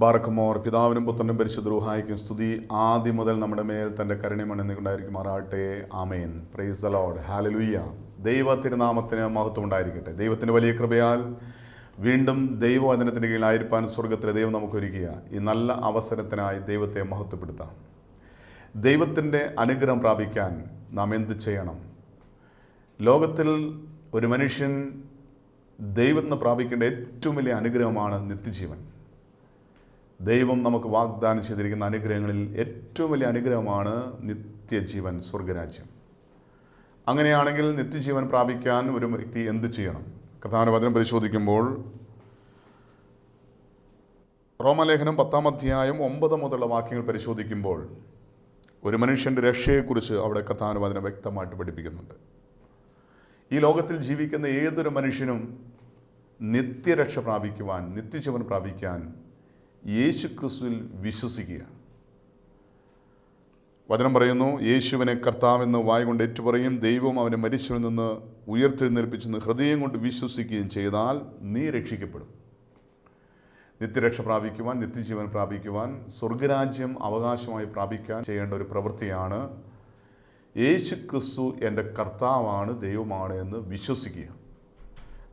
ബാറക്കുമോർ പിതാവിനും പുത്രനും പരിശുദ്ധ റൂഹായിക്കും സ്തുതി. ആദ്യം മുതൽ നമ്മുടെ മേൽ തന്റെ കരുണിമണ്ണിക്കുണ്ടായിരിക്കുമാറാട്ടെ ആമേൻ. പ്രൈസ് അലോഡ് ഹാലലുയ്യ ദൈവ തിരുനാമത്തിന് മഹത്വം ഉണ്ടായിരിക്കട്ടെ. ദൈവത്തിന്റെ വലിയ കൃപയാൽ വീണ്ടും ദൈവവചനത്തിന്റെ കീഴിലായിരിക്കാൻ സ്വർഗത്തിലെ ദൈവം നമുക്കൊരുക്കുക ഈ നല്ല അവസരത്തിനായി ദൈവത്തെ മഹത്വപ്പെടുത്താം. ദൈവത്തിന്റെ അനുഗ്രഹം പ്രാപിക്കാൻ നാം എന്ത് ചെയ്യണം? ലോകത്തിൽ ഒരു മനുഷ്യൻ ദൈവത്തിന് പ്രാപിക്കേണ്ട ഏറ്റവും വലിയ അനുഗ്രഹമാണ് നിത്യജീവൻ. ദൈവം നമുക്ക് വാഗ്ദാനം ചെയ്തിരിക്കുന്ന അനുഗ്രഹങ്ങളിൽ ഏറ്റവും വലിയ അനുഗ്രഹമാണ് നിത്യജീവൻ സ്വർഗരാജ്യം. അങ്ങനെയാണെങ്കിൽ നിത്യജീവൻ പ്രാപിക്കാൻ ഒരു വ്യക്തി എന്ത് ചെയ്യണം? കഥാനുവചനം പരിശോധിക്കുമ്പോൾ റോമലേഖനം പത്താം അധ്യായം ഒമ്പത് മുതലുള്ള വാക്യങ്ങൾ പരിശോധിക്കുമ്പോൾ ഒരു മനുഷ്യന്റെ രക്ഷയെക്കുറിച്ച് അവിടെ കഥാനുവാദനം വ്യക്തമായിട്ട് പഠിപ്പിക്കുന്നുണ്ട്. ഈ ലോകത്തിൽ ജീവിക്കുന്ന ഏതൊരു മനുഷ്യനും നിത്യരക്ഷ പ്രാപിക്കുവാൻ നിത്യജീവൻ പ്രാപിക്കാൻ യേശു ക്രിസ്തുവിൽ വിശ്വസിക്കുക വചനം പറയുന്നു യേശുവിനെ കർത്താവെന്ന് വായ കൊണ്ട് ഏറ്റുപറയും ദൈവം അവനെ മരിച്ചവനിൽ നിന്ന് ഉയർത്തെഴുന്നേൽപ്പിച്ചെന്ന് ഹൃദയം കൊണ്ട് വിശ്വസിക്കുകയും ചെയ്താൽ നീ രക്ഷിക്കപ്പെടും. നിത്യരക്ഷ പ്രാപിക്കുവാൻ നിത്യജീവൻ പ്രാപിക്കുവാൻ സ്വർഗരാജ്യം അവകാശമായി പ്രാപിക്കാൻ ചെയ്യേണ്ട ഒരു പ്രവൃത്തിയാണ് യേശു ക്രിസ്തു എന്റെ കർത്താവാണ് ദൈവമാണ് എന്ന് വിശ്വസിക്കുക.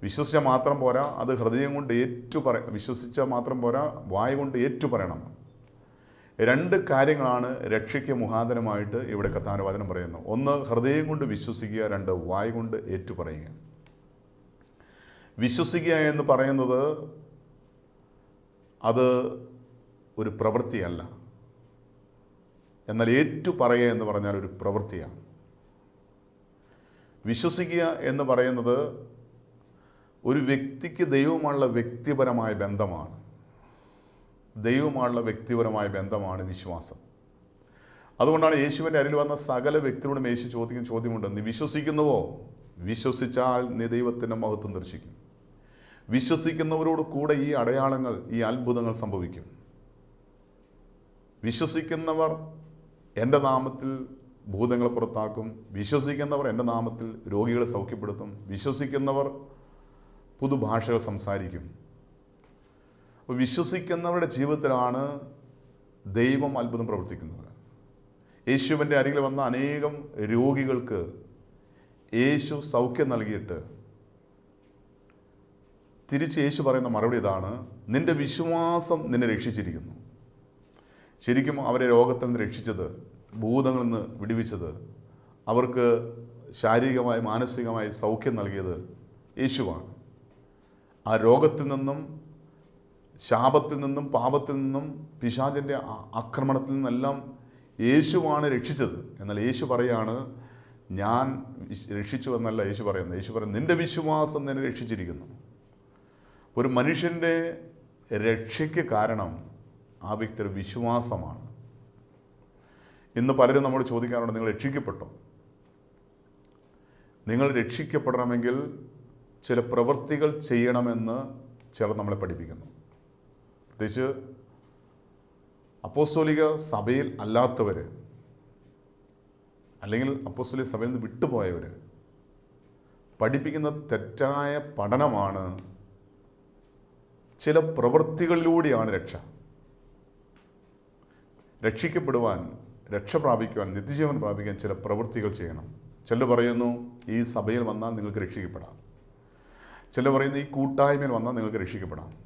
വിശ്വസിച്ചാൽ മാത്രം പോരാ അത് ഹൃദയം കൊണ്ട് ഏറ്റു പറ വിശ്വസിച്ചാൽ മാത്രം പോരാ വായ കൊണ്ട് ഏറ്റു പറയണം. രണ്ട് കാര്യങ്ങളാണ് രക്ഷയ്ക്ക് മുഖാന്തരമായിട്ട് ഇവിടെ കഥാനുവാദനം പറയുന്നത്. ഒന്ന് ഹൃദയം കൊണ്ട് വിശ്വസിക്കുക. രണ്ട് വായ കൊണ്ട് ഏറ്റു പറയുക. വിശ്വസിക്കുക എന്ന് പറയുന്നത് അത് ഒരു പ്രവൃത്തിയല്ല. എന്നാൽ ഏറ്റു പറയുക എന്ന് പറഞ്ഞാൽ ഒരു പ്രവൃത്തിയാണ്. വിശ്വസിക്കുക എന്ന് പറയുന്നത് ഒരു വ്യക്തിക്ക് ദൈവമുള്ള വ്യക്തിപരമായ ബന്ധമാണ്. ദൈവമുള്ള വ്യക്തിപരമായ ബന്ധമാണ് വിശ്വാസം. അതുകൊണ്ടാണ് യേശുവിന്റെ അരിൽ വന്ന സകല വ്യക്തിയോടും യേശു ചോദിക്കുന്ന ചോദ്യമുണ്ട്. നീ വിശ്വസിക്കുന്നുവോ? വിശ്വസിച്ചാൽ നീ ദൈവത്തിന്റെ മഹത്വം ദർശിക്കും. വിശ്വസിക്കുന്നവരോട് കൂടെ ഈ അടയാളങ്ങൾ ഈ അത്ഭുതങ്ങൾ സംഭവിക്കും. വിശ്വസിക്കുന്നവർ എന്റെ നാമത്തിൽ ഭൂതങ്ങളെ പുറത്താക്കും. വിശ്വസിക്കുന്നവർ എന്റെ നാമത്തിൽ രോഗികളെ സൗഖ്യപ്പെടുത്തും. വിശ്വസിക്കുന്നവർ പുതുഭാഷകൾ സംസാരിക്കും. അപ്പോൾ വിശ്വസിക്കുന്നവരുടെ ജീവിതത്തിലാണ് ദൈവം അത്ഭുതം പ്രവർത്തിക്കുന്നത്. യേശുവിന്റെ അരികിൽ വന്ന അനേകം രോഗികൾക്ക് യേശു സൗഖ്യം നൽകിയിട്ട് തിരിച്ച് യേശു പറയുന്ന മറുപടി ഇതാണ് നിന്റെ വിശ്വാസം നിന്നെ രക്ഷിച്ചിരിക്കുന്നു. ശരിക്കും അവരെ രോഗത്തിൽ നിന്ന് രക്ഷിച്ചത് ഭൂതങ്ങളിൽ നിന്ന് വിടിവിച്ചത് അവർക്ക് ശാരീരികമായി മാനസികമായി സൗഖ്യം നൽകിയത് യേശുവാണ്. ആ രോഗത്തിൽ നിന്നും ശാപത്തിൽ നിന്നും പാപത്തിൽ നിന്നും പിശാചിന്റെ ആക്രമണത്തിൽ നിന്നെല്ലാം യേശുവാണ് രക്ഷിച്ചത്. എന്നാൽ യേശു പറയാണ് ഞാൻ രക്ഷിച്ചു എന്നല്ല യേശു പറയുന്നത്. യേശു പറയുന്നത് നിന്റെ വിശ്വാസം നിന്നെ രക്ഷിച്ചിരിക്കുന്നു. ഒരു മനുഷ്യന്റെ രക്ഷയ്ക്ക് കാരണം ആ വ്യക്തിയുടെ വിശ്വാസമാണ്. ഇന്ന് പലരും നമ്മൾ ചോദിക്കാറുണ്ട് നിങ്ങൾ രക്ഷിക്കപ്പെട്ടോ? നിങ്ങൾ രക്ഷിക്കപ്പെടണമെങ്കിൽ ചില പ്രവൃത്തികൾ ചെയ്യണമെന്ന് ചിലർ നമ്മളെ പഠിപ്പിക്കുന്നു. പ്രത്യേകിച്ച് അപ്പോസ്തോലിക സഭയിൽ അല്ലാത്തവർ അല്ലെങ്കിൽ അപ്പോസ്തോലിക സഭയിൽ നിന്ന് വിട്ടുപോയവർ പഠിപ്പിക്കുന്ന തെറ്റായ പഠനമാണ് ചില പ്രവൃത്തികളിലൂടെയാണ് രക്ഷ. രക്ഷിക്കപ്പെടുവാൻ രക്ഷ പ്രാപിക്കുവാൻ നിത്യജീവൻ പ്രാപിക്കാൻ ചില പ്രവൃത്തികൾ ചെയ്യണം. ചിലർ പറയുന്നു ഈ സഭയിൽ വന്നാൽ നിങ്ങൾക്ക് രക്ഷിക്കപ്പെടാം. ചിലർ പറയുന്നു ഈ കൂട്ടായ്മയിൽ വന്നാൽ നിങ്ങൾക്ക് രക്ഷിക്കപ്പെടാം.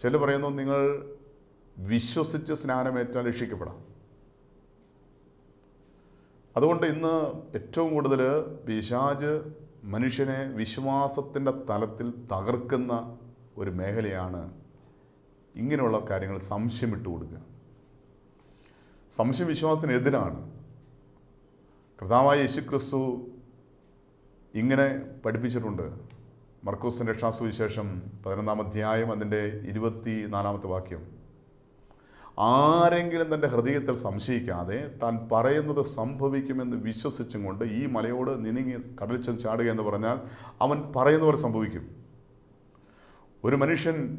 ചിലർ പറയുന്നു നിങ്ങൾ വിശ്വസിച്ച് സ്നാനമേറ്റാൽ രക്ഷിക്കപ്പെടാം. അതുകൊണ്ട് ഇന്ന് ഏറ്റവും കൂടുതൽ പിശാജ് മനുഷ്യനെ വിശ്വാസത്തിന്റെ തലത്തിൽ തകർക്കുന്ന ഒരു മേഖലയാണ് ഇങ്ങനെയുള്ള കാര്യങ്ങൾ സംശയം ഇട്ട് കൊടുക്കുക. സംശയം വിശ്വാസത്തിനെതിരാണ്. കർത്താവായ യേശു ക്രിസ്തു ഇങ്ങനെ പഠിപ്പിച്ചിട്ടുണ്ട്. മർക്കൂസിന്റെ രക്ഷാസുവിശേഷം പതിനൊന്നാം അധ്യായം അതിന്റെ ഇരുപത്തി നാലാമത്തെ വാക്യം. ആരെങ്കിലും തന്റെ ഹൃദയത്തിൽ സംശയിക്കാതെ താൻ പറയുന്നത് സംഭവിക്കുമെന്ന് വിശ്വസിച്ചും കൊണ്ട് ഈ മലയോട് നിനിങ്ങി കടൽ ചെന്ന് ചാടുക എന്ന് പറഞ്ഞാൽ അവൻ പറയുന്ന പോലെ സംഭവിക്കും. ഒരു മനുഷ്യൻ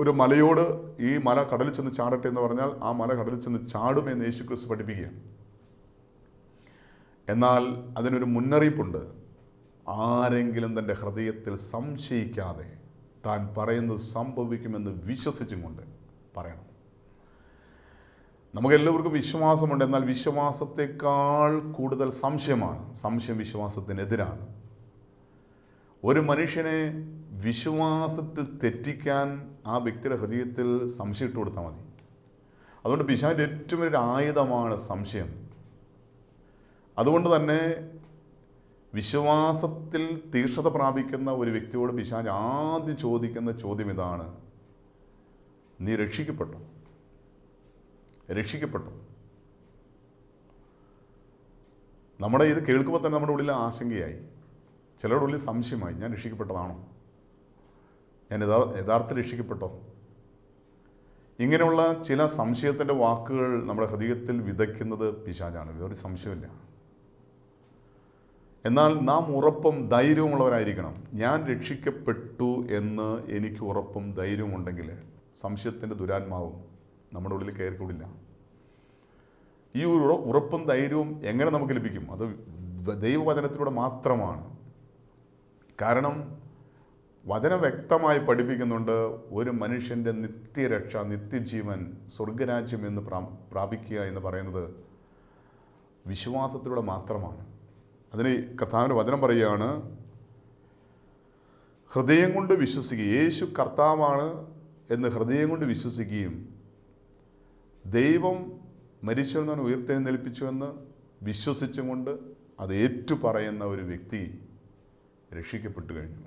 ഒരു മലയോട് ഈ മല കടലിൽ ചെന്ന് ചാടട്ടെ എന്ന് പറഞ്ഞാൽ ആ മല കടലിൽ ചെന്ന് ചാടുമെന്ന് യേശു ക്രിസ്തു പഠിപ്പിക്കുക എന്നാൽ അതിനൊരു മുന്നറിയിപ്പുണ്ട്. ആരെങ്കിലും തന്റെ ഹൃദയത്തിൽ സംശയിക്കാതെ താൻ പറയുന്നത് സംഭവിക്കുമെന്ന് വിശ്വസിച്ചും കൊണ്ട് പറയണം. നമുക്കെല്ലാവർക്കും വിശ്വാസമുണ്ട്. എന്നാൽ വിശ്വാസത്തെക്കാൾ കൂടുതൽ സംശയമാണ്. സംശയം വിശ്വാസത്തിനെതിരാണ്. ഒരു മനുഷ്യനെ വിശ്വാസത്തിൽ തെറ്റിക്കാൻ ആ വ്യക്തിയുടെ ഹൃദയത്തിൽ സംശയം ഇട്ട് കൊടുത്താൽ മതി. അതുകൊണ്ട് പിശാന്റെ ഏറ്റവും വലിയൊരു ആയുധമാണ് സംശയം. അതുകൊണ്ട് തന്നെ വിശ്വാസത്തിൽ തീക്ഷണത പ്രാപിക്കുന്ന ഒരു വ്യക്തിയോട് പിശാജ് ആദ്യം ചോദിക്കുന്ന ചോദ്യം ഇതാണ്. നീ രക്ഷിക്കപ്പെട്ടു? രക്ഷിക്കപ്പെട്ടു? നമ്മുടെ ഇത് കേൾക്കുമ്പോൾ തന്നെ നമ്മുടെ ഉള്ളിൽ ആശങ്കയായി. ചിലരുടെ ഉള്ളിൽ സംശയമായി. ഞാൻ രക്ഷിക്കപ്പെട്ടതാണോ? ഞാൻ യഥാ യഥാർത്ഥത്തിൽ രക്ഷിക്കപ്പെട്ടോ? ഇങ്ങനെയുള്ള ചില സംശയത്തിന്റെ വാക്കുകൾ നമ്മുടെ ഹൃദയത്തിൽ വിതയ്ക്കുന്നത് പിശാജാണ്. വേറൊരു സംശയമില്ല എന്നാൽ നാം ഉറപ്പും ധൈര്യവുമുള്ളവരായിരിക്കണം. ഞാൻ രക്ഷിക്കപ്പെട്ടു എന്ന് എനിക്ക് ഉറപ്പും ധൈര്യവും ഉണ്ടെങ്കിൽ സംശയത്തിന്റെ ദുരാത്മാവും നമ്മുടെ ഉള്ളിൽ കയറിക്കൂടില്ല. ഈ ഒരു ഉറപ്പും ധൈര്യവും എങ്ങനെ നമുക്ക് ലഭിക്കും? അത് ദൈവവചനത്തിലൂടെ മാത്രമാണ്. കാരണം വചനം വ്യക്തമായി പഠിപ്പിക്കുന്നുണ്ട് ഒരു മനുഷ്യന്റെ നിത്യരക്ഷ നിത്യജീവൻ സ്വർഗരാജ്യം എന്ന് പ്രാ- പ്രാപിക്കുക എന്ന് പറയുന്നത് വിശ്വാസത്തിലൂടെ മാത്രമാണ്. അതിന് കർത്താവിന്റെ വചനം പറയുകയാണ് ഹൃദയം കൊണ്ട് വിശ്വസിക്കുക യേശു കർത്താവാണ് എന്ന് ഹൃദയം കൊണ്ട് വിശ്വസിക്കുകയും ദൈവം മരിച്ചവരിൽ നിന്ന് ഉയർത്തെഴുന്നേൽപ്പിച്ചു എന്ന് വിശ്വസിച്ചും കൊണ്ട് അത് ഏറ്റുപറയുന്ന ഒരു വ്യക്തി രക്ഷിക്കപ്പെട്ടു കഴിഞ്ഞു.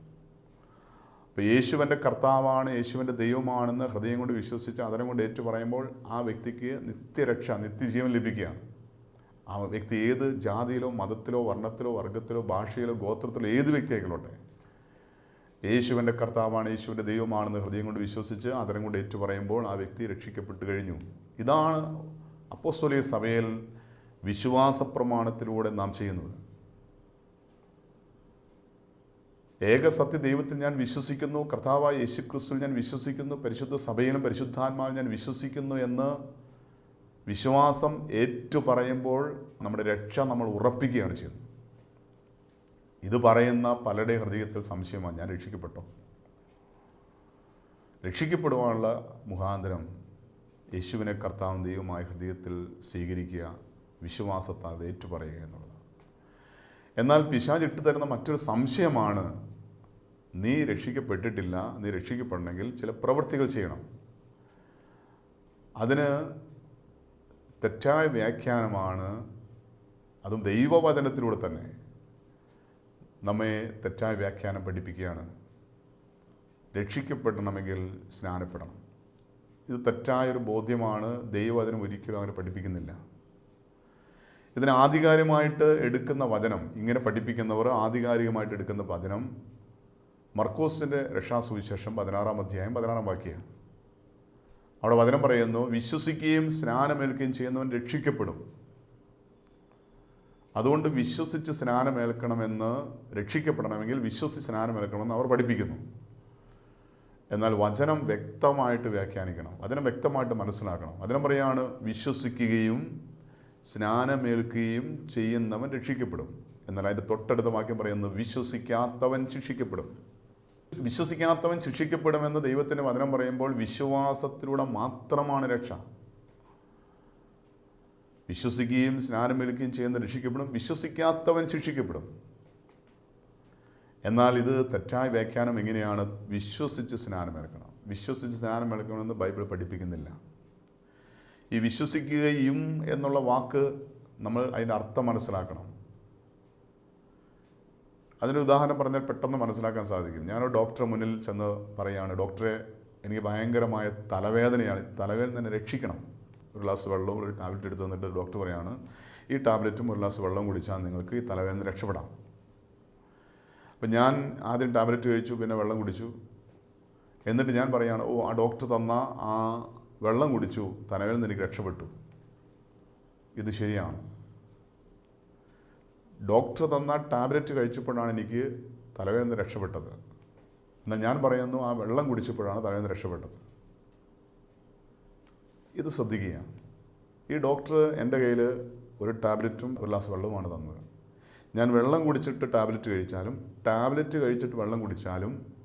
അപ്പോൾ യേശുവിന്റെ കർത്താവാണ് യേശുവിന്റെ ദൈവമാണെന്ന് ഹൃദയം കൊണ്ട് വിശ്വസിച്ച് അതരം കൊണ്ട് ഏറ്റുപറയുമ്പോൾ ആ വ്യക്തിക്ക് നിത്യരക്ഷ നിത്യജീവൻ ലഭിക്കുകയാണ്. ആ വ്യക്തി ഏത് ജാതിയിലോ മതത്തിലോ വർണത്തിലോ വർഗത്തിലോ ഭാഷയിലോ ഗോത്രത്തിലോ ഏത് വ്യക്തിയായിക്കോട്ടെ യേശുവിന്റെ കർത്താവാണ് യേശുവിന്റെ ദൈവമാണെന്ന് ഹൃദയം കൊണ്ട് വിശ്വസിച്ച് അതരം കൊണ്ട് ഏറ്റുപറയുമ്പോൾ ആ വ്യക്തി രക്ഷിക്കപ്പെട്ടു കഴിഞ്ഞു. ഇതാണ് അപ്പോസ്തോലിക സഭയിൽ വിശ്വാസ പ്രമാണത്തിലൂടെ നാം ചെയ്യുന്നത്. ഏക സത്യ ദൈവത്തിൽ ഞാൻ വിശ്വസിക്കുന്നു കർത്താവായ യേശുക്രിസ്തുവിൽ ഞാൻ വിശ്വസിക്കുന്നു പരിശുദ്ധ സഭയിലും പരിശുദ്ധാത്മാവിൽ ഞാൻ വിശ്വസിക്കുന്നു എന്ന് വിശ്വാസം ഏറ്റു പറയുമ്പോൾ നമ്മുടെ രക്ഷ നമ്മൾ ഉറപ്പിക്കുകയാണ് ചെയ്യുന്നത്. ഇത് പറയുന്ന പലരുടെ ഹൃദയത്തിൽ സംശയമാണ്. ഞാൻ രക്ഷിക്കപ്പെട്ടോ? രക്ഷിക്കപ്പെടുവാനുള്ള മുഖാന്തരം യേശുവിനെ കർത്താവ് ദൈവമായ ഹൃദയത്തിൽ സ്വീകരിക്കുക വിശ്വാസത്താൽ ഏറ്റുപറയുക എന്നുള്ളതാണ്. എന്നാൽ പിശാജ് ഇട്ടു തരുന്ന മറ്റൊരു സംശയമാണ് നീ രക്ഷിക്കപ്പെട്ടിട്ടില്ല നീ രക്ഷിക്കപ്പെടണമെങ്കിൽ ചില പ്രവൃത്തികൾ ചെയ്യണം. അതിന് തെറ്റായ വ്യാഖ്യാനമാണ് അതും ദൈവവചനത്തിലൂടെ തന്നെ. നമ്മെ തെറ്റായ വ്യാഖ്യാനം പഠിപ്പിക്കുകയാണ്. രക്ഷിക്കപ്പെടണമെങ്കിൽ സ്നാനപ്പെടണം. ഇത് തെറ്റായൊരു ബോധ്യമാണ് ദൈവവചനം ഒരിക്കലും അങ്ങനെ പഠിപ്പിക്കുന്നില്ല. ഇതിന് ആധികാരികമായിട്ട് എടുക്കുന്ന വചനം ഇങ്ങനെ പഠിപ്പിക്കുന്നവർ ആധികാരികമായിട്ട് എടുക്കുന്ന വചനം മർക്കോസിന്റെ രക്ഷാസുവിശേഷം പതിനാറാം അധ്യായം പതിനാറാം വാക്യം അവിടെ വചനം പറയുന്നു വിശ്വസിക്കുകയും സ്നാനമേൽക്കുകയും ചെയ്യുന്നവൻ രക്ഷിക്കപ്പെടും. അതുകൊണ്ട് വിശ്വസിച്ച് സ്നാനമേൽക്കണമെന്ന് രക്ഷിക്കപ്പെടണമെങ്കിൽ വിശ്വസിച്ച് സ്നാനമേൽക്കണമെന്ന് അവർ പഠിപ്പിക്കുന്നു. എന്നാൽ വചനം വ്യക്തമായിട്ട് വ്യാഖ്യാനിക്കണം വചനം വ്യക്തമായിട്ട് മനസ്സിലാക്കണം. വചനം പറയാണ് വിശ്വസിക്കുകയും സ്നാനമേൽക്കുകയും ചെയ്യുന്നവൻ രക്ഷിക്കപ്പെടും. എന്നാൽ അതിന്റെ തൊട്ടടുത്ത വാക്യം പറയുന്നത് വിശ്വസിക്കാത്തവൻ ശിക്ഷിക്കപ്പെടും. വിശ്വസിക്കാത്തവൻ ശിക്ഷിക്കപ്പെടുമെന്ന് ദൈവത്തിന്റെ വചനം പറയുമ്പോൾ വിശ്വാസത്തിലൂടെ മാത്രമാണ് രക്ഷ. വിശ്വസിക്കുകയും സ്നാനമേൽക്കുകയും ചെയ്യുന്ന രക്ഷിക്കപ്പെടും വിശ്വസിക്കാത്തവൻ ശിക്ഷിക്കപ്പെടും. എന്നാൽ ഇത് തെറ്റായ വ്യാഖ്യാനം എങ്ങനെയാണ്? വിശ്വസിച്ച് സ്നാനമേൽക്കണം വിശ്വസിച്ച് സ്നാനമേൽക്കണമെന്ന് ബൈബിൾ പഠിപ്പിക്കുന്നില്ല. ഈ വിശ്വസിക്കുകയും എന്നുള്ള വാക്ക് നമ്മൾ അതിന്റെ അർത്ഥം മനസ്സിലാക്കണം. അതിനൊരു ഉദാഹരണം പറഞ്ഞാൽ പെട്ടെന്ന് മനസ്സിലാക്കാൻ സാധിക്കും. ഞാനൊരു ഡോക്ടറെ മുന്നിൽ ചെന്ന് പറയുകയാണ് ഡോക്ടറെ എനിക്ക് ഭയങ്കരമായ തലവേദനയാണ്. തലവേദന തന്നെ രക്ഷിക്കണം. ഒരു ഗ്ലാസ് വെള്ളവും ഒരു ടാബ്ലറ്റ് എടുത്ത് തന്നിട്ട് ഡോക്ടർ പറയാണ് ഈ ടാബ്ലറ്റും ഒരു ഗ്ലാസ് വെള്ളവും കുടിച്ചാൽ നിങ്ങൾക്ക് ഈ തലവേദന രക്ഷപ്പെടാം. അപ്പം ഞാൻ ആദ്യം ടാബ്ലറ്റ് കഴിച്ചു പിന്നെ വെള്ളം കുടിച്ചു. എന്നിട്ട് ഞാൻ പറയുകയാണ് ഓ ആ ഡോക്ടർ തന്ന ആ വെള്ളം കുടിച്ചു തലവേദന എനിക്ക് രക്ഷപ്പെട്ടു. ഇത് ശരിയാണ്. ഡോക്ടർ തന്ന ടാബ്ലറ്റ് കഴിച്ചപ്പോഴാണ് എനിക്ക് തലവേദന രക്ഷപ്പെട്ടത്. എന്നാൽ ഞാൻ പറയുന്നു ആ വെള്ളം കുടിച്ചപ്പോഴാണ് തലവേദന രക്ഷപ്പെട്ടത്. ഇത് ശ്രദ്ധിക്കുക. ഈ ഡോക്ടർ എന്റെ കയ്യിൽ ഒരു ടാബ്ലറ്റും ഒരു ഗ്ലാസ് വെള്ളവുമാണ് തന്നത്. ഞാൻ വെള്ളം കുടിച്ചിട്ട് ടാബ്ലറ്റ് കഴിച്ചാലും ടാബ്ലറ്റ് കഴിച്ചിട്ട് വെള്ളം കുടിച്ചാലും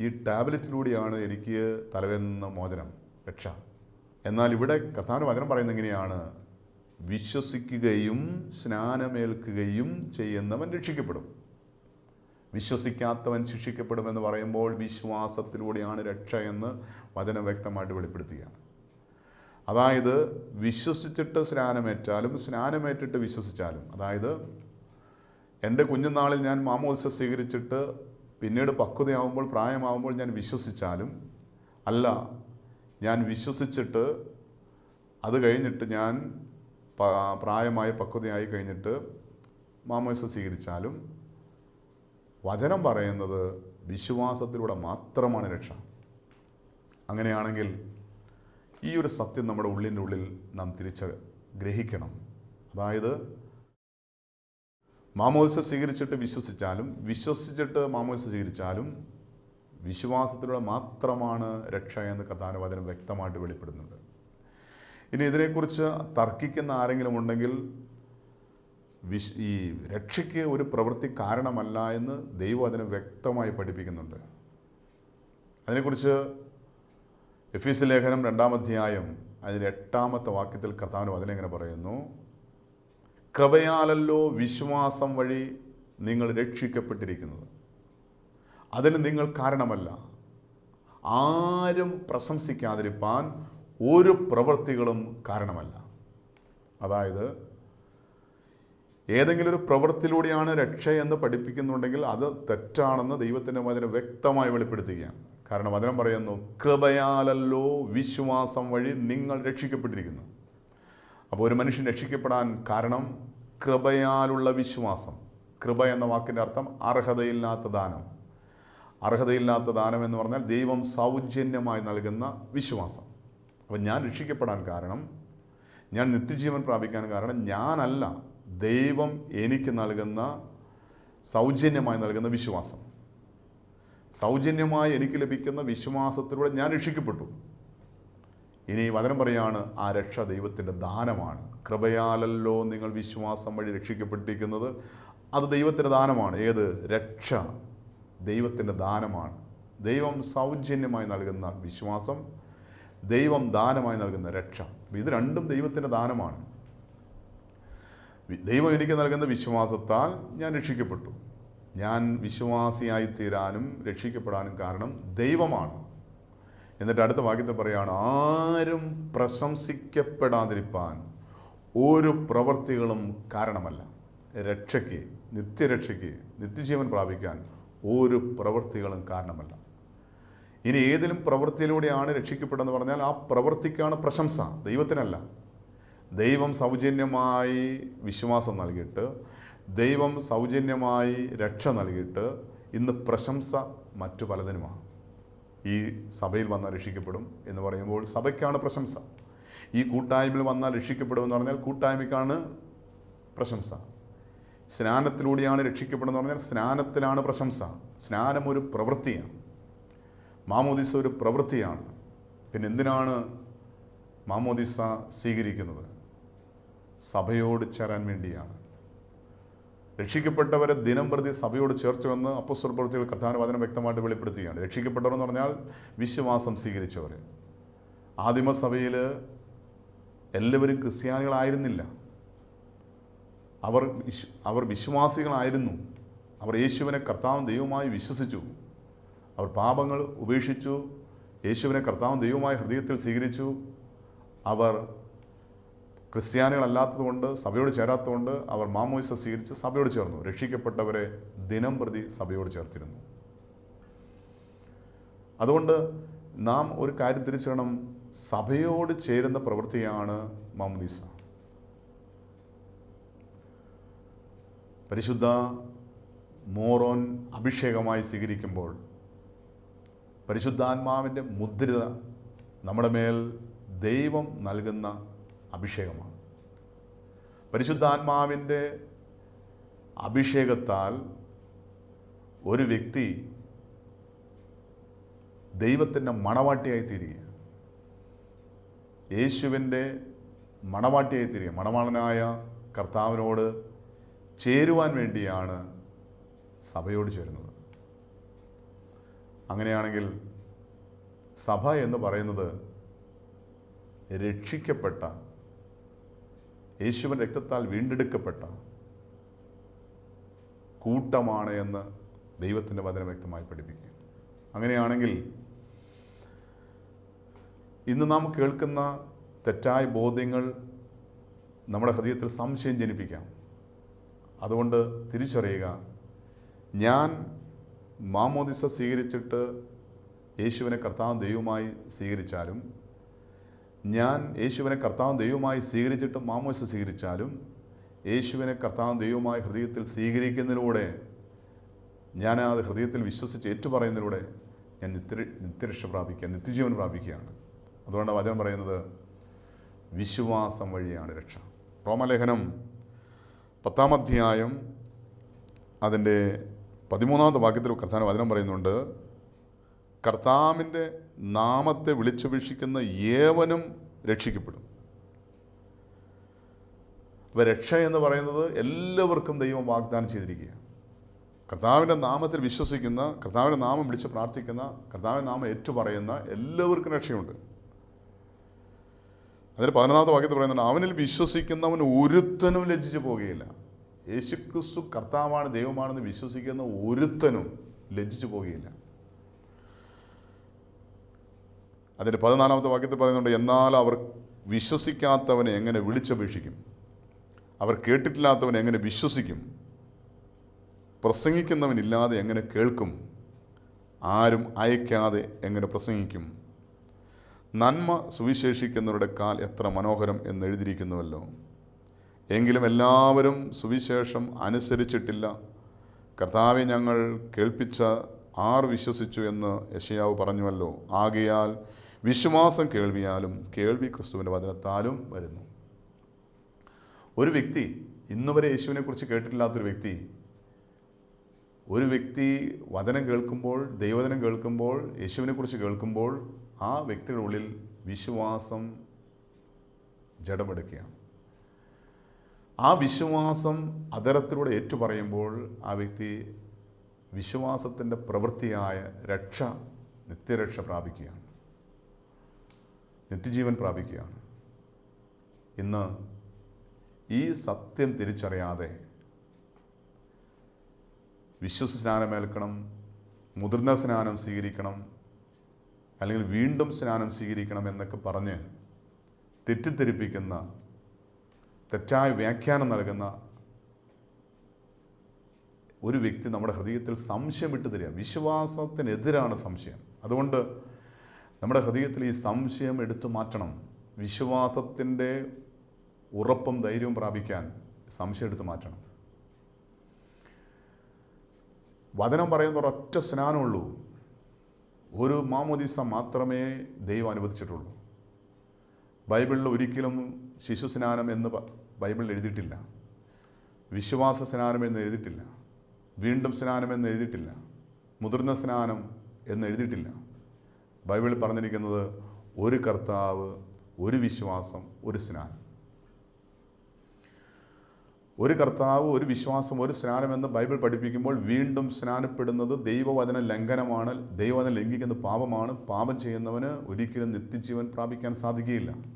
ഈ ടാബ്ലറ്റിലൂടെയാണ് എനിക്ക് തലവേദന മോചനം രക്ഷ. എന്നാൽ ഇവിടെ കഥാനുവചനം പറയുന്നത് എങ്ങനെയാണ്? വിശ്വസിക്കുകയും സ്നാനമേൽക്കുകയും ചെയ്യുന്നവൻ രക്ഷിക്കപ്പെടും. വിശ്വസിക്കാത്തവൻ ശിക്ഷിക്കപ്പെടുമെന്ന് പറയുമ്പോൾ വിശ്വാസത്തിലൂടെയാണ് രക്ഷ എന്ന് വചനം വ്യക്തമായിട്ട് വെളിപ്പെടുത്തുകയാണ്. അതായത് വിശ്വസിച്ചിട്ട് സ്നാനമേറ്റാലും സ്നാനമേറ്റിട്ട് വിശ്വസിച്ചാലും അതായത് എന്റെ കുഞ്ഞുനാളിൽ ഞാൻ മാമോത്സ സ്വീകരിച്ചിട്ട് പിന്നീട് പക്വതയാവുമ്പോൾ പ്രായമാവുമ്പോൾ ഞാൻ വിശ്വസിച്ചാലും അല്ല ഞാൻ വിശ്വസിച്ചിട്ട് അത് കഴിഞ്ഞിട്ട് ഞാൻ പ്രായമായി പക്വതയായി കഴിഞ്ഞിട്ട് മാമോയിസ സ്വീകരിച്ചാലും വചനം പറയുന്നത് വിശ്വാസത്തിലൂടെ മാത്രമാണ് രക്ഷ. അങ്ങനെയാണെങ്കിൽ ഈ ഒരു സത്യം നമ്മുടെ ഉള്ളിന്റെ ഉള്ളിൽ നാം തിരിച്ച് ഗ്രഹിക്കണം. അതായത് മാമോദിസ സ്വീകരിച്ചിട്ട് വിശ്വസിച്ചാലും വിശ്വസിച്ചിട്ട് മാമോദിസ സ്വീകരിച്ചാലും വിശ്വാസത്തിലൂടെ മാത്രമാണ് രക്ഷ എന്ന് കഥാനുവാചനം വചനം വ്യക്തമായിട്ട് വെളിപ്പെടുന്നുണ്ട്. ഇനി ഇതിനെക്കുറിച്ച് തർക്കിക്കുന്ന ആരെങ്കിലും ഉണ്ടെങ്കിൽ വിശ് ഈ രക്ഷയ്ക്ക് ഒരു പ്രവൃത്തി കാരണമല്ല എന്ന് ദൈവം അതിനെ വ്യക്തമായി പഠിപ്പിക്കുന്നുണ്ട്. അതിനെക്കുറിച്ച് എഫ് എസ് ലേഖനം രണ്ടാം അധ്യായം അതിന്റെ എട്ടാമത്തെ വാക്യത്തിൽ കർത്താവിന് അതിനെങ്ങനെ പറയുന്നു കൃപയാലല്ലോ വിശ്വാസം വഴി നിങ്ങൾ രക്ഷിക്കപ്പെട്ടിരിക്കുന്നത്. അതിന് നിങ്ങൾ കാരണമല്ല. ആരും പ്രശംസിക്കാതിരിപ്പാൻ ഒരു പ്രവൃത്തികളും കാരണമല്ല. അതായത് ഏതെങ്കിലും ഒരു പ്രവൃത്തിയിലൂടെയാണ് രക്ഷ എന്ന് പഠിപ്പിക്കുന്നുണ്ടെങ്കിൽ അത് തെറ്റാണെന്ന് ദൈവത്തിന്റെ വചനം വ്യക്തമായി വെളിപ്പെടുത്തുകയാണ്. കാരണം വചനം പറയുന്നു കൃപയാലല്ലോ വിശ്വാസം വഴി നിങ്ങൾ രക്ഷിക്കപ്പെട്ടിരിക്കുന്നു. അപ്പോൾ ഒരു മനുഷ്യൻ രക്ഷിക്കപ്പെടാൻ കാരണം കൃപയാലുള്ള വിശ്വാസം. കൃപ എന്ന വാക്കിന്റെ അർത്ഥം അർഹതയില്ലാത്ത ദാനം. അർഹതയില്ലാത്ത ദാനം എന്ന് പറഞ്ഞാൽ ദൈവം സൗജന്യമായി നൽകുന്ന വിശ്വാസം. അപ്പം ഞാൻ രക്ഷിക്കപ്പെടാൻ കാരണം ഞാൻ നിത്യജീവൻ പ്രാപിക്കാൻ കാരണം ഞാനല്ല ദൈവം എനിക്ക് നൽകുന്ന സൗജന്യമായി നൽകുന്ന വിശ്വാസം. സൗജന്യമായി എനിക്ക് ലഭിക്കുന്ന വിശ്വാസത്തിലൂടെ ഞാൻ രക്ഷിക്കപ്പെട്ടു. ഇനി വചനം പറയാണ് ആ രക്ഷ ദൈവത്തിന്റെ ദാനമാണ്. കൃപയാലല്ലോ നിങ്ങൾ വിശ്വാസം വഴി രക്ഷിക്കപ്പെട്ടിരിക്കുന്നത്. അത് ദൈവത്തിന്റെ ദാനമാണ്. ഏത്? രക്ഷ ദൈവത്തിന്റെ ദാനമാണ്. ദൈവം സൗജന്യമായി നൽകുന്ന വിശ്വാസം ദൈവം ദാനമായി നൽകുന്ന രക്ഷ. ഇത് രണ്ടും ദൈവത്തിന്റെ ദാനമാണ്. ദൈവം എനിക്ക് നൽകുന്ന വിശ്വാസത്താൽ ഞാൻ രക്ഷിക്കപ്പെട്ടു. ഞാൻ വിശ്വാസിയായി തീരാനും രക്ഷിക്കപ്പെടാനും കാരണം ദൈവമാണ്. എന്നിട്ട് അടുത്ത വാക്യത്തിൽ പറയുകയാണ് ആരും പ്രശംസിക്കപ്പെടാതിരിപ്പാൻ ഒരു പ്രവൃത്തികളും കാരണമല്ല. രക്ഷയ്ക്ക് നിത്യരക്ഷയ്ക്ക് നിത്യജീവൻ പ്രാപിക്കാൻ ഒരു പ്രവൃത്തികളും കാരണമല്ല. ഇനി ഏതിലും പ്രവൃത്തിയിലൂടെയാണ് രക്ഷിക്കപ്പെടുന്നത് പറഞ്ഞാൽ ആ പ്രവൃത്തിക്കാണ് പ്രശംസ. ദൈവത്തിനല്ല. ദൈവം സൗജന്യമായി വിശ്വാസം നൽകിയിട്ട് ദൈവം സൗജന്യമായി രക്ഷ നൽകിയിട്ട് ഇന്ന് പ്രശംസ മറ്റു പലതിനുമാണ്. ഈ സഭയിൽ വന്നാൽ രക്ഷിക്കപ്പെടും എന്ന് പറയുമ്പോൾ സഭയ്ക്കാണ് പ്രശംസ. ഈ കൂട്ടായ്മയിൽ വന്നാൽ രക്ഷിക്കപ്പെടുമെന്ന് പറഞ്ഞാൽ കൂട്ടായ്മയ്ക്കാണ് പ്രശംസ. സ്നാനത്തിലൂടെയാണ് രക്ഷിക്കപ്പെടുന്നത് പറഞ്ഞാൽ സ്നാനത്തിലാണ് പ്രശംസ. സ്നാനം ഒരു പ്രവൃത്തിയാണ്. മാമോദിസ ഒരു പ്രവൃത്തിയാണ്. പിന്നെ എന്തിനാണ് മാമോദിസ സ്വീകരിക്കുന്നത്? സഭയോട് ചേരാൻ വേണ്ടിയാണ്. രക്ഷിക്കപ്പെട്ടവരെ ദിനം പ്രതി സഭയോട് ചേർത്ത് വന്ന് അപ്പസ്വർ പ്രവൃത്തികൾ വ്യക്തമായിട്ട് വെളിപ്പെടുത്തുകയാണ്. രക്ഷിക്കപ്പെട്ടവർ എന്ന് പറഞ്ഞാൽ വിശ്വാസം സ്വീകരിച്ചവർ ആദിമസഭയിൽ എല്ലാവരും ക്രിസ്ത്യാനികളായിരുന്നില്ല. അവർ അവർ വിശ്വാസികളായിരുന്നു. അവർ യേശുവിനെ കർത്താവും ദൈവമായി വിശ്വസിച്ചു. അവർ പാപങ്ങൾ ഉപേക്ഷിച്ചു യേശുവിനെ കർത്താവും ദൈവമായി ഹൃദയത്തിൽ സ്വീകരിച്ചു. അവർ ക്രിസ്ത്യാനികളല്ലാത്തതുകൊണ്ട് സഭയോട് ചേരാത്തതുകൊണ്ട് അവർ മാമോയിസ സ്വീകരിച്ച് സഭയോട് ചേർന്നു. രക്ഷിക്കപ്പെട്ടവരെ ദിനം പ്രതി സഭയോട് ചേർത്തിരുന്നു. അതുകൊണ്ട് നാം ഒരു കാര്യം തിരിച്ചറിയണം. സഭയോട് ചേരുന്ന പ്രവൃത്തിയാണ് മാമുദീസ പരിശുദ്ധ മോറോൻ അഭിഷേകമായി സ്വീകരിക്കുമ്പോൾ പരിശുദ്ധാത്മാവിന്റെ മുദ്രിത നമ്മുടെ മേൽ ദൈവം നൽകുന്ന അഭിഷേകമാണ്. പരിശുദ്ധാത്മാവിന്റെ അഭിഷേകത്താൽ ഒരു വ്യക്തി ദൈവത്തിന്റെ മണവാട്ടിയായി തീരുക യേശുവിന്റെ മണവാട്ടിയായി തീരുക മണവാളനായ കർത്താവിനോട് ചേരുവാൻ വേണ്ടിയാണ് സഭയോട് ചേരുന്നത്. അങ്ങനെയാണെങ്കിൽ സഭ എന്ന് പറയുന്നത് രക്ഷിക്കപ്പെട്ട യേശുവൻ രക്തത്താൽ വീണ്ടെടുക്കപ്പെട്ട കൂട്ടമാണ് എന്ന് ദൈവത്തിന്റെ വചനം വ്യക്തമായി പഠിപ്പിക്കുക അങ്ങനെയാണെങ്കിൽ ഇന്ന് നാം കേൾക്കുന്ന തെറ്റായ ബോധ്യങ്ങൾ നമ്മുടെ ഹൃദയത്തിൽ സംശയം ജനിപ്പിക്കാം. അതുകൊണ്ട് തിരിച്ചറിയുക ഞാൻ മാമോദിസ സ്വീകരിച്ചിട്ട് യേശുവിനെ കർത്താവ് ദൈവമായി സ്വീകരിച്ചാലും ഞാൻ യേശുവിനെ കർത്താവ് ദൈവമായി സ്വീകരിച്ചിട്ട് മാമോദിസ സ്വീകരിച്ചാലും യേശുവിനെ കർത്താവ് ദൈവമായി ഹൃദയത്തിൽ സ്വീകരിക്കുന്നതിലൂടെ ഞാൻ അത് ഹൃദയത്തിൽ വിശ്വസിച്ച് ഏറ്റുപറയുന്നതിലൂടെ ഞാൻ നിത്യ നിത്യരക്ഷ പ്രാപിക്കുക നിത്യജീവൻ പ്രാപിക്കുകയാണ്. അതുകൊണ്ട് വചനം പറയുന്നത് വിശ്വാസം വഴിയാണ് രക്ഷ. റോമലേഖനം പത്താം അധ്യായം അതിന്റെ പതിമൂന്നാമത്തെ വാക്യത്തിൽ കർത്താൻ വചനം പറയുന്നുണ്ട് കർത്താവിന്റെ നാമത്തെ വിളിച്ചപേക്ഷിക്കുന്ന ഏവനും രക്ഷിക്കപ്പെടും. അപ്പോൾ രക്ഷ എന്ന് പറയുന്നത് എല്ലാവർക്കും ദൈവം വാഗ്ദാനം ചെയ്തിരിക്കുക കർത്താവിന്റെ നാമത്തിൽ വിശ്വസിക്കുന്ന കർത്താവിന്റെ നാമം വിളിച്ച് പ്രാർത്ഥിക്കുന്ന കർത്താവിന്റെ നാമം ഏറ്റുപറയുന്ന എല്ലാവർക്കും രക്ഷയുണ്ട്. അതിന് പതിനൊന്നാമത്തെ വാക്യത്തിൽ പറയുന്നുണ്ട് അവനിൽ വിശ്വസിക്കുന്നവൻ ഒരുത്തനും ലജ്ജിച്ചു പോകുകയില്ല യേശുക്രിസ്തു കർത്താവാണ് ദൈവമാണെന്ന് വിശ്വസിക്കുന്ന ഒരുത്തനും ലജ്ജിച്ചു പോകുകയില്ല അതിന്റെ പതിനാലാമത്തെ വാക്യത്തിൽ പറയുന്നുണ്ട് എന്നാൽ അവർ വിശ്വസിക്കാത്തവനെ എങ്ങനെ വിളിച്ചപേക്ഷിക്കും? അവർ കേട്ടിട്ടില്ലാത്തവനെ എങ്ങനെ വിശ്വസിക്കും? പ്രസംഗിക്കുന്നവനില്ലാതെ എങ്ങനെ കേൾക്കും? ആരും അയക്കാതെ എങ്ങനെ പ്രസംഗിക്കും? നന്മ സുവിശേഷിക്കുന്നവരുടെ കാൽ എത്ര മനോഹരം എന്ന് എഴുതിയിരിക്കുന്നുവല്ലോ. എങ്കിലും എല്ലാവരും സുവിശേഷം അനുസരിച്ചിട്ടില്ല. കർത്താവെ ഞങ്ങൾ കേൾപ്പിച്ച ആർ വിശ്വസിച്ചു എന്ന് യശയാവ് പറഞ്ഞുവല്ലോ. ആകയാൽ വിശ്വാസം കേൾവിയാലും കേൾവി ക്രിസ്തുവിന്റെ വചനത്താലും വരുന്നു. ഒരു വ്യക്തി ഇന്നുവരെ യേശുവിനെക്കുറിച്ച് കേട്ടിട്ടില്ലാത്തൊരു വ്യക്തി ഒരു വ്യക്തി വചനം കേൾക്കുമ്പോൾ ദൈവവചനം കേൾക്കുമ്പോൾ യേശുവിനെക്കുറിച്ച് കേൾക്കുമ്പോൾ ആ വ്യക്തിയുടെ ഉള്ളിൽ വിശ്വാസം ജഡമെടുക്കുകയാണ്. ആ വിശ്വാസം അതരത്തിലൂടെ ഏറ്റുപറയുമ്പോൾ ആ വ്യക്തി വിശ്വാസത്തിന്റെ പ്രവൃത്തിയായ രക്ഷ നിത്യരക്ഷ പ്രാപിക്കുകയാണ്. നിത്യജീവൻ പ്രാപിക്കുകയാണ്. ഇന്ന് ഈ സത്യം തിരിച്ചറിയാതെ വിശ്വസ സ്നാനമേൽക്കണം മുതിർന്ന സ്നാനം സ്വീകരിക്കണം അല്ലെങ്കിൽ വീണ്ടും സ്നാനം സ്വീകരിക്കണം എന്നൊക്കെ പറഞ്ഞ് തെറ്റിദ്ധരിപ്പിക്കുന്ന തെറ്റായ വ്യാഖ്യാനം നൽകുന്ന ഒരു വ്യക്തി നമ്മുടെ ഹൃദയത്തിൽ സംശയം ഇട്ട് തരിക. വിശ്വാസത്തിനെതിരാണ് സംശയം. അതുകൊണ്ട് നമ്മുടെ ഹൃദയത്തിൽ ഈ സംശയം എടുത്തു മാറ്റണം. വിശ്വാസത്തിന്റെ ഉറപ്പും ധൈര്യവും പ്രാപിക്കാൻ സംശയം എടുത്തു മാറ്റണം. വചനം പറയുന്ന ഒരൊറ്റ സ്നാനമുള്ളൂ. ഒരു മാമോദീസ മാത്രമേ ദൈവം അനുവദിച്ചിട്ടുള്ളൂ. ബൈബിളിൽ ഒരിക്കലും ശിശു സ്നാനം എന്ന് ബൈബിളിൽ എഴുതിയിട്ടില്ല. വിശ്വാസ സ്നാനം എന്ന് എഴുതിയിട്ടില്ല. വീണ്ടും സ്നാനം എന്ന് എഴുതിയിട്ടില്ല. മുതിർന്ന സ്നാനം എന്ന് എഴുതിയിട്ടില്ല. ബൈബിളിൽ പറഞ്ഞിരിക്കുന്നത് ഒരു കർത്താവ് ഒരു വിശ്വാസം ഒരു സ്നാനം. ഒരു കർത്താവ് ഒരു വിശ്വാസം ഒരു സ്നാനം എന്ന് ബൈബിൾ പഠിപ്പിക്കുമ്പോൾ വീണ്ടും സ്നാനപ്പെടുന്നത് ദൈവവചന ലംഘനമാണ്. ദൈവവചന ലംഘിക്കുന്ന പാപമാണ്. പാപം ചെയ്യുന്നവന് ഒരിക്കലും നിത്യജീവൻ പ്രാപിക്കാൻ സാധിക്കുകയില്ല.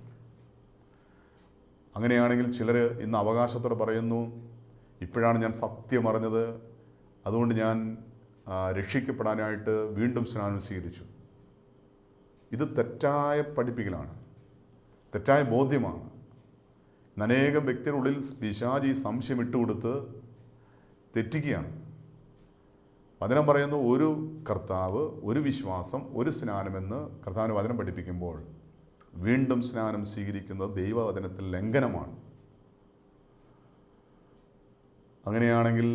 അങ്ങനെയാണെങ്കിൽ ചിലർ ഇന്ന് അവകാശത്തോടെ പറയുന്നു ഇപ്പോഴാണ് ഞാൻ സത്യം അറിഞ്ഞത്. അതുകൊണ്ട് ഞാൻ രക്ഷിക്കപ്പെടാനായിട്ട് വീണ്ടും സ്നാനം സ്വീകരിച്ചു. ഇത് തെറ്റായ പഠിപ്പിക്കലാണ്. തെറ്റായ ബോധ്യമാണ്. അനേകം വ്യക്തികളുള്ളിൽ പിശാചി സംശയം ഇട്ടുകൊടുത്ത് തെറ്റിക്കുകയാണ്. വചനം പറയുന്നു ഒരു കർത്താവ് ഒരു വിശ്വാസം ഒരു സ്നാനമെന്ന് കർത്താവിന് വചനം പഠിപ്പിക്കുമ്പോൾ വീണ്ടും സ്നാനം സ്വീകരിക്കുന്നത് ദൈവവചനത്തിൽ ലംഘനമാണ്. അങ്ങനെയാണെങ്കിൽ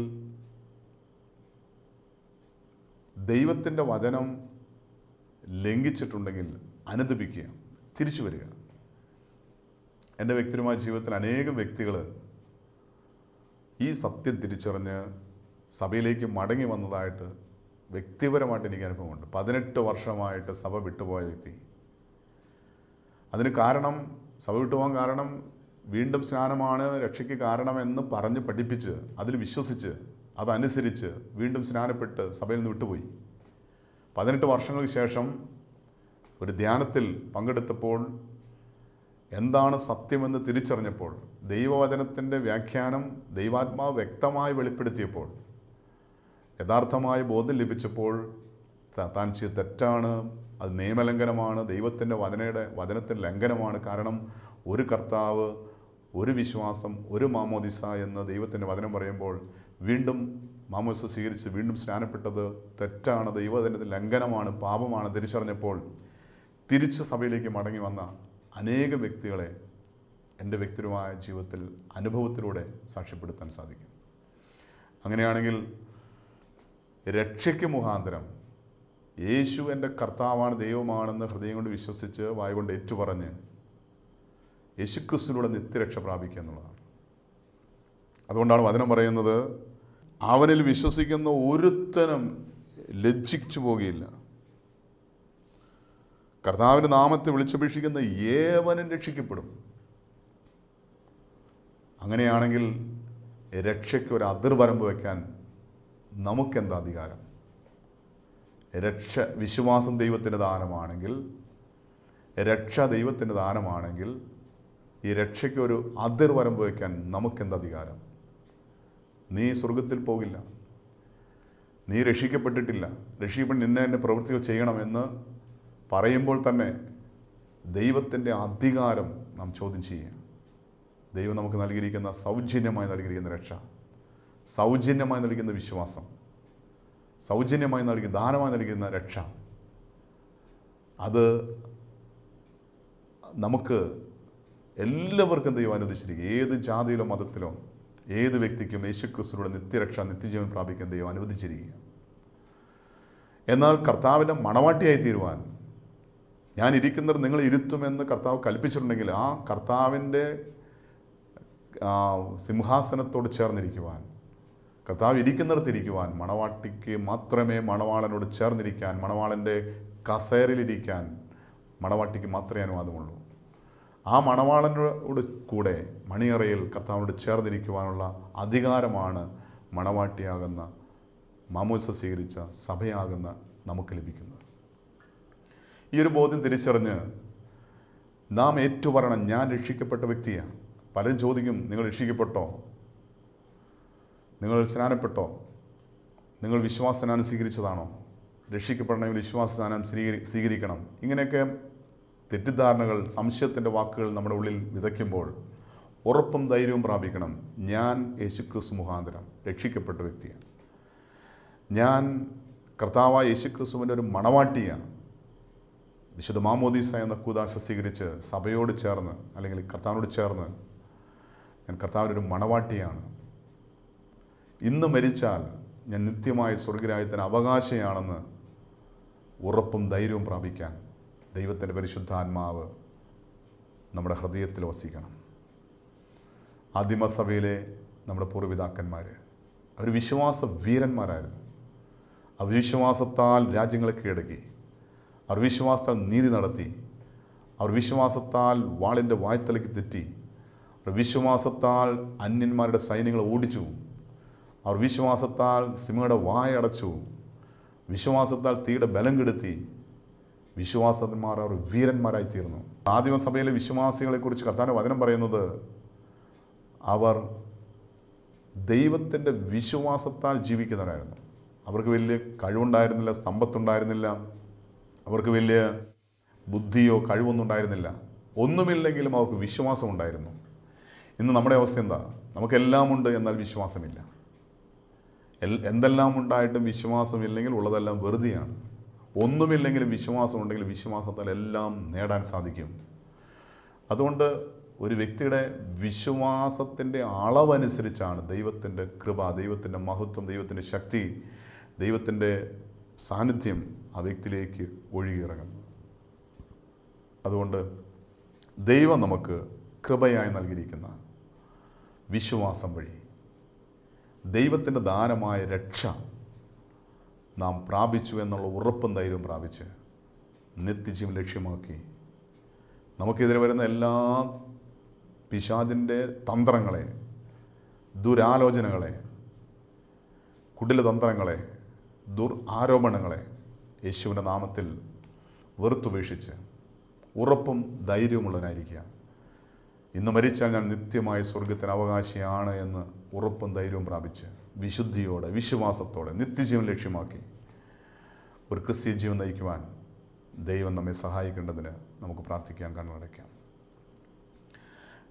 ദൈവത്തിന്റെ വചനം ലംഘിച്ചിട്ടുണ്ടെങ്കിൽ അനുദപിക്കുക തിരിച്ചു വരിക. എന്റെ വ്യക്തിപരമായ ജീവിതത്തിൽ അനേകം വ്യക്തികൾ ഈ സത്യം തിരിച്ചറിഞ്ഞ് സഭയിലേക്ക് മടങ്ങി വന്നതായിട്ട് വ്യക്തിപരമായിട്ട് എനിക്ക് അനുഭവമുണ്ട്. പതിനെട്ട് വർഷമായിട്ട് സഭ വിട്ടുപോയ വ്യക്തി അതിന് കാരണം സഭ വിട്ടുപോകാൻ കാരണം വീണ്ടും സ്നാനമാണ് രക്ഷയ്ക്ക് കാരണമെന്ന് പറഞ്ഞ് പഠിപ്പിച്ച് അതിൽ വിശ്വസിച്ച് അതനുസരിച്ച് വീണ്ടും സ്നാനപ്പെട്ട് സഭയിൽ നിന്ന് വിട്ടുപോയി. പതിനെട്ട് വർഷങ്ങൾക്ക് ശേഷം ഒരു ധ്യാനത്തിൽ പങ്കെടുത്തപ്പോൾ എന്താണ് സത്യമെന്ന് തിരിച്ചറിഞ്ഞപ്പോൾ ദൈവവചനത്തിന്റെ വ്യാഖ്യാനം ദൈവാത്മാവ് വ്യക്തമായി വെളിപ്പെടുത്തിയപ്പോൾ യഥാർത്ഥമായ ബോധം ലഭിച്ചപ്പോൾ താൻ ചെയ്ത തെറ്റാണ് അത് നിയമലംഘനമാണ് ദൈവത്തിന്റെ വചനയുടെ വചനത്തിന്റെ ലംഘനമാണ്. കാരണം ഒരു കർത്താവ് ഒരു വിശ്വാസം ഒരു മാമോദിസ എന്ന് ദൈവത്തിന്റെ വചനം പറയുമ്പോൾ വീണ്ടും മാമോദിസ സ്വീകരിച്ച് വീണ്ടും സ്നാനപ്പെട്ടത് തെറ്റാണ്. ദൈവത്തിന്റെ ലംഘനമാണ് പാപമാണ്. തിരിച്ചറിഞ്ഞപ്പോൾ തിരിച്ച് സഭയിലേക്ക് മടങ്ങി വന്ന അനേകം വ്യക്തികളെ എന്റെ വ്യക്തിപരമായ ജീവിതത്തിൽ അനുഭവത്തിലൂടെ സാക്ഷ്യപ്പെടുത്താൻ സാധിക്കും. അങ്ങനെയാണെങ്കിൽ രക്ഷയ്ക്ക് മുഖാന്തരം യേശു എന്റെ കർത്താവാണ് ദൈവമാണെന്ന് ഹൃദയം കൊണ്ട് വിശ്വസിച്ച് വായുകൊണ്ട് ഏറ്റുപറഞ്ഞ് യേശുക്രിസ്തുവിലൂടെ നിത്യരക്ഷ പ്രാപിക്കുക എന്നുള്ളതാണ്. അതുകൊണ്ടാണ് വചനം പറയുന്നത് അവനിൽ വിശ്വസിക്കുന്ന ഒരുത്തനും ലജ്ജിച്ചു പോകുകയില്ല കർത്താവിന്റെ നാമത്തെ വിളിച്ചപേക്ഷിക്കുന്ന ഏവനും രക്ഷിക്കപ്പെടും. അങ്ങനെയാണെങ്കിൽ രക്ഷയ്ക്ക് ഒരു അതിർവരമ്പ് വയ്ക്കാൻ നമുക്കെന്താ അധികാരം? രക്ഷ വിശ്വാസം ദൈവത്തിന്റെ ദാനമാണെങ്കിൽ രക്ഷ ദൈവത്തിന്റെ ദാനമാണെങ്കിൽ ഈ രക്ഷയ്ക്കൊരു അതിർ അതിർവരമ്പ് വയ്ക്കാൻ നമുക്കെന്ത് അധികാരം? നീ സ്വർഗത്തിൽ പോകില്ല. നീ രക്ഷിക്കപ്പെട്ടിട്ടില്ല. രക്ഷിക്കപ്പെട്ട് നിന്നെ എന്റെ പ്രവൃത്തികൾ ചെയ്യണമെന്ന് പറയുമ്പോൾ തന്നെ ദൈവത്തിന്റെ അധികാരം നാം ചോദ്യം ചെയ്യുക ദൈവം നമുക്ക് നൽകിയിരിക്കുന്ന സൗജന്യമായി നൽകിയിരിക്കുന്ന രക്ഷ സൗജന്യമായി നൽകുന്ന വിശ്വാസം. സൗജന്യമായി നൽകി ദാനമായി നൽകുന്ന രക്ഷ. അത് നമുക്ക് എല്ലാവർക്കും ദൈവം അനുവദിച്ചിരിക്കും ഏത് ജാതിയിലോ മതത്തിലോ ഏത് വ്യക്തിക്കും യേശുക്രിസ്തുവിലൂടെ നിത്യരക്ഷ നിത്യജീവൻ പ്രാപിക്കാൻ ദൈവം അനുവദിച്ചിരിക്കുക എന്നാൽ കർത്താവിന്റെ മണവാട്ടിയായി തീരുവാൻ ഞാൻ ഇരിക്കുന്നത് നിങ്ങൾ ഇരുത്തുമെന്ന് കർത്താവ് കൽപ്പിച്ചിട്ടുണ്ടെങ്കിൽ ആ കർത്താവിന്റെ സിംഹാസനത്തോട് ചേർന്നിരിക്കുവാൻ കർത്താവ് ഇരിക്കുന്നിടത്തിരിക്കുവാൻ മണവാട്ടിക്ക് മാത്രമേ മണവാളനോട് ചേർന്നിരിക്കാൻ മണവാളന്റെ കസേരയിലിരിക്കാൻ മണവാട്ടിക്ക് മാത്രമേ അനുവാദമുള്ളൂ. ആ മണവാളനോട് കൂടെ മണിയറയിൽ കർത്താവിനോട് ചേർന്നിരിക്കുവാനുള്ള അധികാരമാണ് മണവാട്ടിയാകുന്ന മാമോസ സ്വീകരിച്ച സഭയാകുന്ന നമുക്ക് ലഭിക്കുന്നത്. ഈ ഒരു ബോധ്യം തിരിച്ചറിഞ്ഞ് നാം ഏറ്റുപറയണം ഞാൻ രക്ഷിക്കപ്പെട്ട വ്യക്തിയാണ്. പലരും ചോദിക്കും നിങ്ങൾ രക്ഷിക്കപ്പെട്ടോ? നിങ്ങൾ സ്നാനപ്പെട്ടോ? നിങ്ങൾ വിശ്വാസനാനം സ്വീകരിച്ചതാണോ? രക്ഷിക്കപ്പെടണമെങ്കിൽ വിശ്വാസനാനം സ്വീകരി സ്വീകരിക്കണം. ഇങ്ങനെയൊക്കെ തെറ്റിദ്ധാരണകൾ സംശയത്തിന്റെ വാക്കുകൾ നമ്മുടെ ഉള്ളിൽ വിതയ്ക്കുമ്പോൾ ഉറപ്പും ധൈര്യവും പ്രാപിക്കണം. ഞാൻ യേശുക്രിസ്തു മുഖാന്തരം രക്ഷിക്കപ്പെട്ട വ്യക്തിയാണ്. ഞാൻ കർത്താവായ യേശുക്രിസ്തുവിന്റെ ഒരു മണവാട്ടിയാണ്. വിശുദ്ധ മാമോദീസ എന്ന കൂതാശ സ്വീകരിച്ച് സഭയോട് ചേർന്ന് അല്ലെങ്കിൽ കർത്താവിനോട് ചേർന്ന് ഞാൻ കർത്താവിനൊരു മണവാട്ടിയാണ്. ഇന്ന് മരിച്ചാൽ ഞാൻ നിത്യമായ സ്വർഗരാജ്യത്തിന് അവകാശയാണെന്ന് ഉറപ്പും ധൈര്യവും പ്രാപിക്കാൻ ദൈവത്തിന്റെ പരിശുദ്ധാത്മാവ് നമ്മുടെ ഹൃദയത്തിൽ വസിക്കണം. ആദിമസഭയിലെ നമ്മുടെ പൂർവപിതാക്കന്മാർ അവർ വിശ്വാസ വീരന്മാരായിരുന്നു അവർ വിശ്വാസത്താൽ രാജ്യങ്ങളെ കീഴടക്കി അവർ വിശ്വാസത്താൽ നീതി നടത്തി അവർ വിശ്വാസത്താൽ വാളിന്റെ വായ്ത്തലയ്ക്ക് തെറ്റി അവർ വിശ്വാസത്താൽ അന്യന്മാരുടെ സൈന്യങ്ങളെ ഓടിച്ചു അവർ വിശ്വാസത്താൽ സിംഹയുടെ വായടച്ചു വിശ്വാസത്താൽ തീയുടെ ബലം കെടുത്തി. വിശ്വാസന്മാർ അവർ വീരന്മാരായി തീർന്നു. ആദിമസഭയിലെ വിശ്വാസികളെക്കുറിച്ച് കർത്താന്റെ വചനം പറയുന്നത് അവർ ദൈവത്തിന്റെ വിശ്വാസത്താൽ ജീവിക്കുന്നവരായിരുന്നു. അവർക്ക് വലിയ കഴിവുണ്ടായിരുന്നില്ല സമ്പത്തുണ്ടായിരുന്നില്ല. അവർക്ക് വലിയ ബുദ്ധിയോ കഴിവൊന്നും ഉണ്ടായിരുന്നില്ല. ഒന്നുമില്ലെങ്കിലും അവർക്ക് വിശ്വാസം ഉണ്ടായിരുന്നു ഇന്ന് നമ്മുടെ അവസ്ഥ എന്താ? നമുക്കെല്ലാമുണ്ട് എന്നാൽ വിശ്വാസമില്ല. എന്തെല്ലാം ഉണ്ടായിട്ടും വിശ്വാസം ഇല്ലെങ്കിൽ ഉള്ളതെല്ലാം വെറുതെയാണ്. ഒന്നുമില്ലെങ്കിലും വിശ്വാസം ഉണ്ടെങ്കിൽ വിശ്വാസത്താൽ എല്ലാം നേടാൻ സാധിക്കും. അതുകൊണ്ട് ഒരു വ്യക്തിയുടെ വിശ്വാസത്തിന്റെ അളവനുസരിച്ചാണ് ദൈവത്തിന്റെ കൃപ ദൈവത്തിന്റെ മഹത്വം ദൈവത്തിന്റെ ശക്തി ദൈവത്തിന്റെ സാന്നിധ്യം ആ വ്യക്തിയിലേക്ക് ഒഴുകിയിറങ്ങുന്നത് അതുകൊണ്ട് ദൈവം നമുക്ക് കൃപയായി നൽകിയിരിക്കുന്ന വിശ്വാസം വഴി ദൈവത്തിന്റെ ദാനമായ രക്ഷ നാം പ്രാപിച്ചു എന്നുള്ള ഉറപ്പും ധൈര്യവും പ്രാപിച്ച് നിത്യജീവൻ ലക്ഷ്യമാക്കി. നമുക്കെതിരെ വരുന്ന എല്ലാ പിശാദിന്റെ തന്ത്രങ്ങളെ ദുരാലോചനകളെ കുടിലതന്ത്രങ്ങളെ ദുർ ആരോപണങ്ങളെ യേശുവിന്റെ നാമത്തിൽ വെറുത്തുപേക്ഷിച്ച് ഉറപ്പും ധൈര്യവുമുള്ളവനായിരിക്കുക. ഇന്ന് മരിച്ചാൽ ഞാൻ നിത്യമായി സ്വർഗത്തിന് അവകാശിയാണ് എന്ന് ഉറപ്പും ധൈര്യവും പ്രാപിച്ച് വിശുദ്ധിയോടെ വിശ്വാസത്തോടെ നിത്യജീവൻ ലക്ഷ്യമാക്കി ഒരു ക്രിസ്ത്യൻ ജീവൻ നയിക്കുവാൻ ദൈവം നമ്മെ സഹായിക്കേണ്ടതിന് നമുക്ക് പ്രാർത്ഥിക്കാൻ കണ്ണടയ്ക്കാം.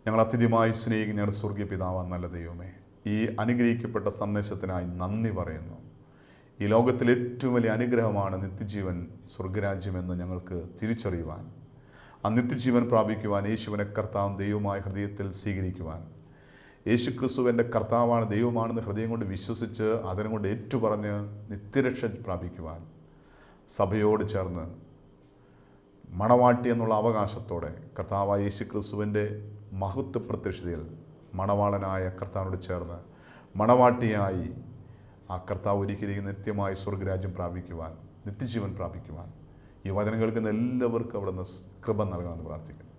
ഞങ്ങൾ അത്യധികമായി സ്നേഹിക്കുന്ന ഞങ്ങളുടെ സ്വർഗീയ പിതാവാൻ നല്ല ദൈവമേ. ഈ അനുഗ്രഹിക്കപ്പെട്ട സന്ദേശത്തിനായി നന്ദി പറയുന്നു. ഈ ലോകത്തിലെ ഏറ്റവും വലിയ അനുഗ്രഹമാണ് നിത്യജീവൻ സ്വർഗരാജ്യമെന്ന് ഞങ്ങൾക്ക് തിരിച്ചറിയുവാൻ ആ നിത്യജീവൻ പ്രാപിക്കുവാൻ യേശുവിനെ കർത്താവും ദൈവമായ ഹൃദയത്തിൽ സ്വീകരിക്കുവാൻ യേശു ക്രിസ്തുവിന്റെ കർത്താവാണ് ദൈവമാണെന്ന് ഹൃദയം കൊണ്ട് വിശ്വസിച്ച് അതിനെ കൊണ്ട് ഏറ്റുപറഞ്ഞ് നിത്യരക്ഷ പ്രാപിക്കുവാൻ സഭയോട് ചേർന്ന് മണവാട്ടി എന്നുള്ള അവകാശത്തോടെ കർത്താവായ യേശു ക്രിസ്തുവിന്റെ മഹത്വ പ്രത്യക്ഷതയിൽ മണവാളനായ കർത്താവിനോട് ചേർന്ന് മണവാട്ടിയായി ആ കർത്താവ് ഒരിക്കലും നിത്യമായ സ്വർഗരാജ്യം പ്രാപിക്കുവാൻ നിത്യജീവൻ പ്രാപിക്കുവാൻ ഈ വചനം കേൾക്കുന്ന എല്ലാവർക്കും അവിടുന്ന് കൃപ നൽകണമെന്ന് പ്രാർത്ഥിക്കുന്നു.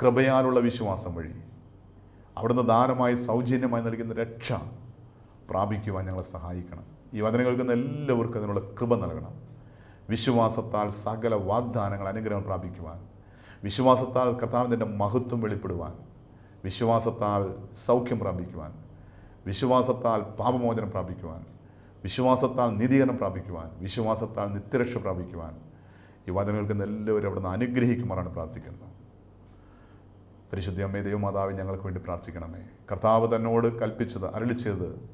കൃപയാലുള്ള വിശ്വാസം വഴി അവിടുന്ന് ദാനമായി സൗജന്യമായി നൽകുന്ന രക്ഷ പ്രാപിക്കുവാൻ ഞങ്ങളെ സഹായിക്കണം. ഈ വചനം കേൾക്കുന്ന എല്ലാവർക്കും അതിനുള്ള കൃപ നൽകണം. വിശ്വാസത്താൽ സകല വാഗ്ദാനങ്ങൾ അനുഗ്രഹം പ്രാപിക്കുവാൻ വിശ്വാസത്താൽ കർത്താവിന്റെ മഹത്വം വെളിപ്പെടുവാൻ വിശ്വാസത്താൽ സൗഖ്യം പ്രാപിക്കുവാൻ വിശ്വാസത്താൽ പാപമോചനം പ്രാപിക്കുവാൻ വിശ്വാസത്താൽ നീതീകരണം പ്രാപിക്കുവാൻ വിശ്വാസത്താൽ നിത്യരക്ഷ പ്രാപിക്കുവാൻ ഈ വചനം കേൾക്കുന്ന എല്ലാവരും അവിടുന്ന് അനുഗ്രഹിക്കുമാറാണ് പ്രാർത്ഥിക്കുന്നത്. പരിശുദ്ധ അമ്മേ ദൈവമാതാവ് ഞങ്ങൾക്ക് വേണ്ടി പ്രാർത്ഥിക്കണമേ. കർത്താവ് തന്നോട് കൽപ്പിച്ചത് അരളിച്ചത്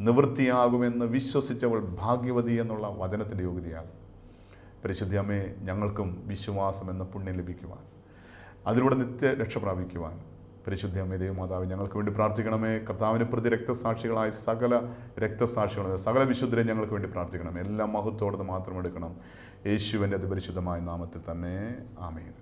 നിവൃത്തിയാകുമെന്ന് വിശ്വസിച്ചവൾ ഭാഗ്യവതി എന്നുള്ള വചനത്തിന്റെ യോഗ്യതയാൽ പരിശുദ്ധി അമ്മേ ഞങ്ങൾക്കും വിശ്വാസം എന്ന പുണ്യം ലഭിക്കുവാൻ അതിലൂടെ നിത്യ രക്ഷ പ്രാപിക്കുവാൻ പരിശുദ്ധ അമ്മേ ദൈവമാതാവ് ഞങ്ങൾക്ക് വേണ്ടി പ്രാർത്ഥിക്കണമേ. കർത്താവിന് പ്രതി രക്തസാക്ഷികളായ സകല രക്തസാക്ഷികളും സകല വിശുദ്ധരെ ഞങ്ങൾക്ക് വേണ്ടി പ്രാർത്ഥിക്കണം എല്ലാം മഹത്വോടെ മാത്രം എടുക്കണം. യേശുവിന്റെ അതിപരിശുദ്ധമായ നാമത്തിൽ തന്നെ. ആമേൻ.